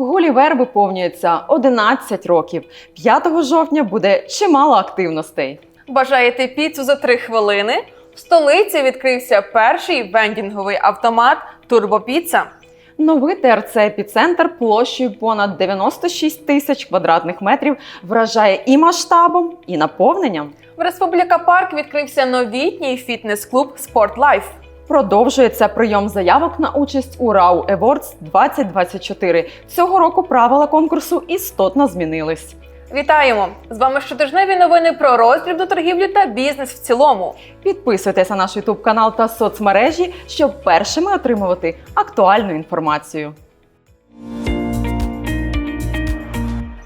Гулівер виповнюється 11 років. 5 жовтня буде чимало активностей. Бажаєте піцу за три хвилини? В столиці відкрився перший вендінговий автомат Турбопіца. Новий ТРЦ епіцентр площею понад 96 тисяч квадратних метрів вражає і масштабом, і наповненням. В Республіка Парк відкрився новітній фітнес-клуб Life. Продовжується прийом заявок на участь у РАУ Awards 2024. Цього року правила конкурсу істотно змінились. Вітаємо! З вами щотижневі новини про роздрібну торгівлю та бізнес в цілому. Підписуйтесь на наш YouTube канал та соцмережі, щоб першими отримувати актуальну інформацію.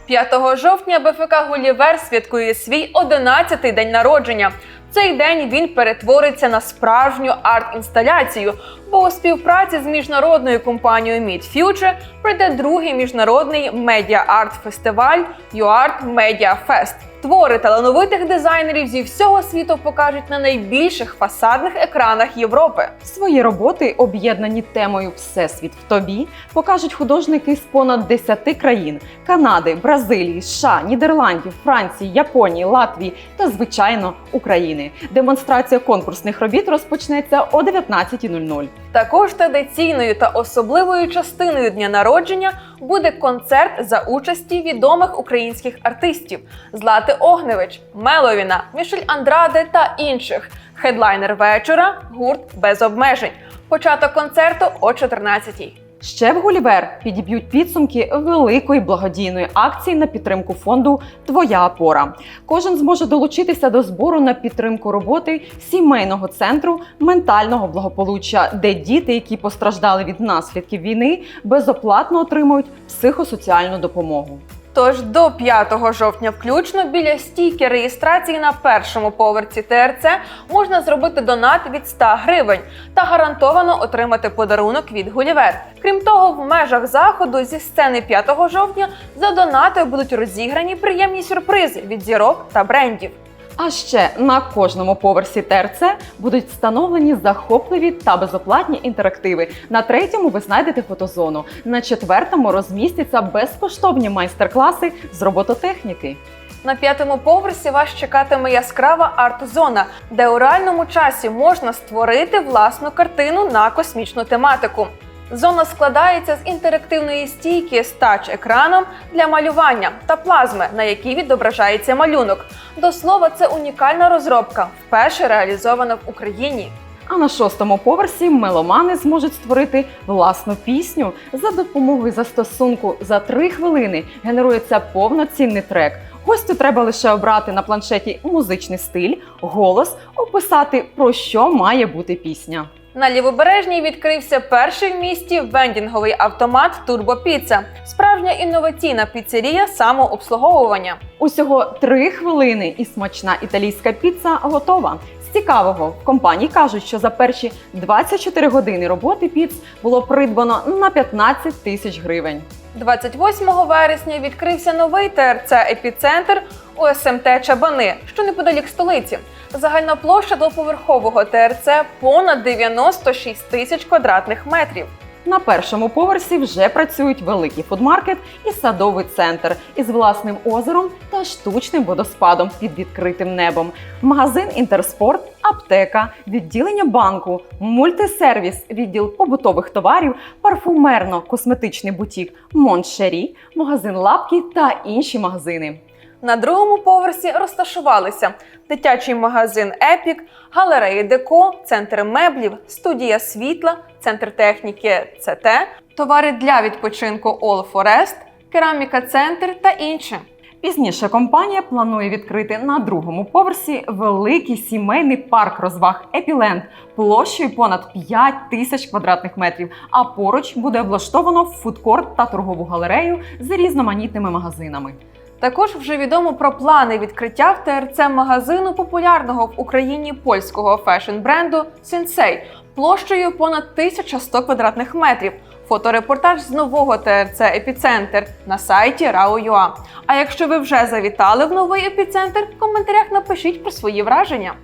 5 жовтня БФК Гулівер святкує свій 11-й день народження. Цей день він перетвориться на справжню арт-інсталяцію, бо у співпраці з міжнародною компанією Meet Future прийде другий міжнародний медіа-арт-фестиваль UART Media Fest. Твори талановитих дизайнерів зі всього світу покажуть на найбільших фасадних екранах Європи. Свої роботи, об'єднані темою Всесвіт в тобі, покажуть художники з понад 10 країн: Канади, Бразилії, США, Нідерландів, Франції, Японії, Латвії та, звичайно, України. Демонстрація конкурсних робіт розпочнеться о 19.00. Також традиційною та особливою частиною дня народження буде концерт за участі відомих українських артистів Злати Огневич, Меловіна, Мішель Андраде та інших. Хедлайнер вечора гурт без обмежень. Початок концерту о 14-й. Ще в Гулівер підіб'ють підсумки великої благодійної акції на підтримку фонду Твоя опора. Кожен зможе долучитися до збору на підтримку роботи сімейного центру ментального благополуччя, де діти, які постраждали від наслідків війни, безоплатно отримують психосоціальну допомогу. Тож до 5 жовтня включно біля стійки реєстрації на першому поверсі ТРЦ можна зробити донат від 100 гривень та гарантовано отримати подарунок від Гулівер. Крім того, в межах заходу зі сцени 5 жовтня за донати будуть розіграні приємні сюрпризи від зірок та брендів. А ще на кожному поверсі ТРЦ будуть встановлені захопливі та безоплатні інтерактиви. На третьому ви знайдете фотозону. На четвертому розмістяться безкоштовні майстер-класи з робототехніки. На п'ятому поверсі вас чекатиме яскрава арт-зона, де у реальному часі можна створити власну картину на космічну тематику. Зона складається з інтерактивної стійки з тач-екраном для малювання та плазми, на якій відображається малюнок. До слова, це унікальна розробка, вперше реалізована в Україні. А на шостому поверсі меломани зможуть створити власну пісню за допомогою застосунку за три хвилини. Генерується повноцінний трек. Гостю треба лише обрати на планшеті музичний стиль, голос, описати про що має бути пісня. На лівобережній відкрився перший в місті вендінговий автомат Турбопіца, справжня інноваційна піцерія самообслуговування. Усього три хвилини і смачна італійська піца готова. З цікавого в компанії кажуть, що за перші 24 години роботи піц було придбано на 15 тисяч гривень. 28 вересня відкрився новий ТРЦ епіцентр у СМТ Чабани, що неподалік столиці. Загальна площа двоповерхового ТРЦ понад 96 тисяч квадратних метрів. На першому поверсі вже працюють великий фудмаркет і садовий центр із власним озером та штучним водоспадом під відкритим небом, магазин Інтерспорт, аптека, відділення банку, мультисервіс, відділ побутових товарів, парфумерно-косметичний бутік Моншері, магазин лапки та інші магазини. На другому поверсі розташувалися дитячий магазин Епік, галереї Деко, центр меблів, студія світла, центр техніки ЦТ, товари для відпочинку All Forest, кераміка центр та інше. Пізніше компанія планує відкрити на другому поверсі великий сімейний парк розваг Епіленд площею понад 5 тисяч квадратних метрів. А поруч буде облаштовано фудкорт та торгову галерею з різноманітними магазинами. Також вже відомо про плани відкриття в ТРЦ магазину популярного в Україні польського фешн-бренду Sensei площею понад 1100 квадратних метрів. Фоторепортаж з нового ТРЦ Епіцентр на сайті RAO.ua. А якщо ви вже завітали в новий епіцентр, в коментарях напишіть про свої враження.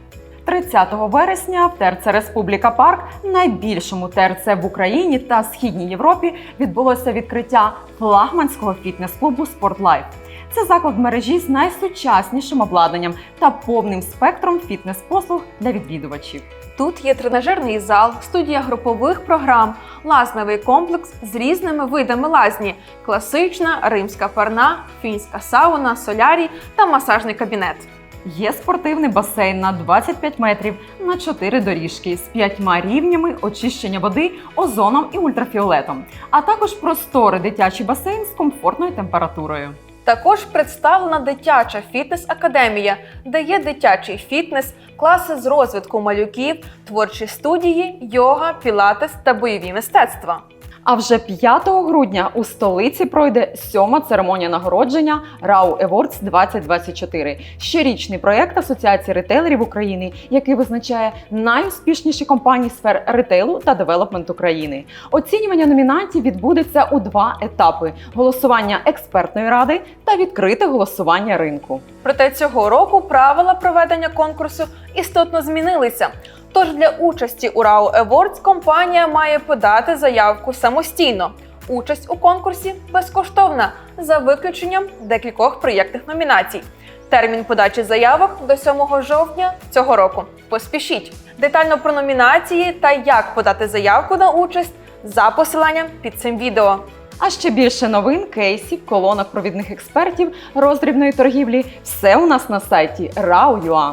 30 вересня в ТРЦ Республіка Парк, найбільшому ТРЦ в Україні та Східній Європі, відбулося відкриття флагманського фітнес-клубу «Спортлайф». Це заклад мережі з найсучаснішим обладнанням та повним спектром фітнес-послуг для відвідувачів. Тут є тренажерний зал, студія групових програм, лазневий комплекс з різними видами лазні: класична, римська парна, фінська сауна, солярій та масажний кабінет. Є спортивний басейн на 25 метрів на 4 доріжки з п'ятьма рівнями очищення води озоном і ультрафіолетом, а також просторий дитячий басейн з комфортною температурою. Також представлена дитяча фітнес-академія, де є дитячий фітнес, класи з розвитку малюків, творчі студії, йога, пілатес та бойові мистецтва. А вже 5 грудня у столиці пройде сьома церемонія нагородження RAW Awards 2024 – щорічний проєкт Асоціації ретейлерів України, який визначає найуспішніші компанії сфер ретейлу та девелопменту країни. Оцінювання номінантів відбудеться у два етапи: голосування експертної ради та відкрите голосування ринку. Проте цього року правила проведення конкурсу істотно змінилися. Тож для участі у RAW Awards компанія має подати заявку самостійно. Участь у конкурсі безкоштовна за виключенням декількох проєктних номінацій. Термін подачі заявок до 7 жовтня цього року. Поспішіть детально про номінації та як подати заявку на участь за посиланням під цим відео. А ще більше новин, кейсів, колонок провідних експертів роздрібної торгівлі все у нас на сайті RAW.ua.